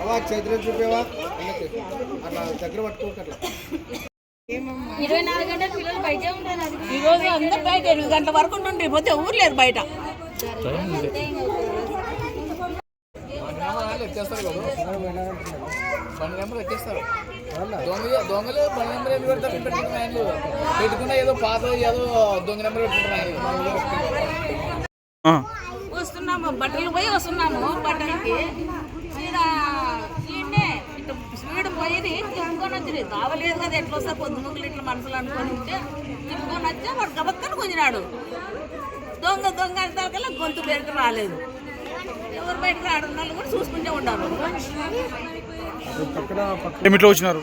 అవా చేతిలో చూపేవా? అట్లా దగ్గర పట్టుకోక అట్లా. ఇరవై నాలుగు గంటల పిల్లలు బయటే ఉంటారు అది. ఈ రోజు అందరు బయట ఎనిమిది గంటల వరకు ఉంటుండే పోతే ఊరు లేరు బయట. బండి నెంబర్ ఎత్తేస్తారు దొంగ దొంగలు బండి నెంబర్ ఎందుకు పెడతారు పెట్టుకున్న ఆయనలు. పెట్టుకున్న ఏదో పాత ఏదో దొంగ నెంబర్ పెట్టుకుంటున్న ఆయనలు. వస్తున్నాము బట్టలు పోయి వస్తున్నాము బట్టలకి ఈడ ఈయన్నే ఇటు స్పీడ్ పోయి తిప్పుకొని వచ్చింది. కావలేదు కదా ఎట్లా వస్తే పొద్దుముగ్గులు ఇట్లా మనసులు అనుకొని ఉంటే తిప్పుకొని వచ్చి వాడు గబక్కని కొంజినాడు దొంగ దొంగ అంతకల్లా గొంతు బయటకు రాలేదు. ఎవరు బయటకు రావడం వాళ్ళు కూడా చూసుకుంటే ఉండాలి. ఏమిట్లో వచ్చినారు?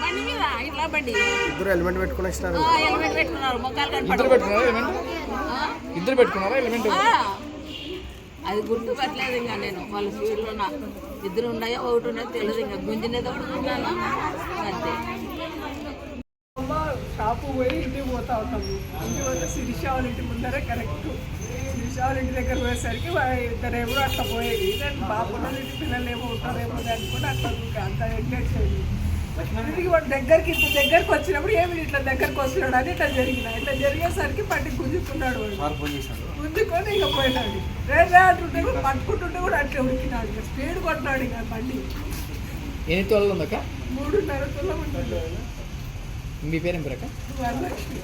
బండి మీద ఇట్లా బండి. ఇద్దరు హెల్మెట్ పెట్టుకుని వచ్చినారు. ఆ, హెల్మెట్ పెట్టుకున్నారు. మొక్కలు ఇద్దరు కనపడవు పెట్టుకున్నారా ఎలిమెంట్ ఇద్దరు పెట్టుకున్నారా? ఎలిమెంట్ ఆ, అది గుర్తుపట్టలేదు ఇంకా నేను. వాళ్ళ స్పీడ్లో నా ఇద్దరు ఉన్నాయో ఒకటి ఉన్నాయో తెలియదు ఇంకా. గుంజినది ఒకటి ఉన్నాను అంతే. షాపు పోయి ఇంటికి పోతా ఉంటాము ఇంటికి పోతే శిరీష ఇంటి ముందరే కరెక్ట్. శిరీష ఇంటి దగ్గర పోయేసరికి ఇద్దరు ఇద్దరేమో అట్లా పోయేది. బాబు ఇంటి పిల్లలు ఏమో ఉంటారేమో అని అనుకుని అట్లా ఇంకా అంత నెగ్లెక్ట్ చేయదు దగ్గరికి ఇంత దగ్గరికి వచ్చినప్పుడు ఏమి ఇట్లా దగ్గరికి వస్తున్నాడు అని ఇట్లా జరిగిన. ఇట్లా జరిగేసరికి పట్టి గుంజుకున్నాడు వాడు. గుంజుకొని ఇక పోయినాడు. రేపు అంటుంటే కూడా పట్టుకుంటుంటే కూడా అట్లా ఉడికినాడు ఇక స్పీడ్ కొట్టినాడు ఇక బండి. ఎన్ని తోళ్ళు ఉందక్క? మూడున్నర తులం ఉంటుంది మీ పేరేం పేరక్క? వరలక్ష్మి.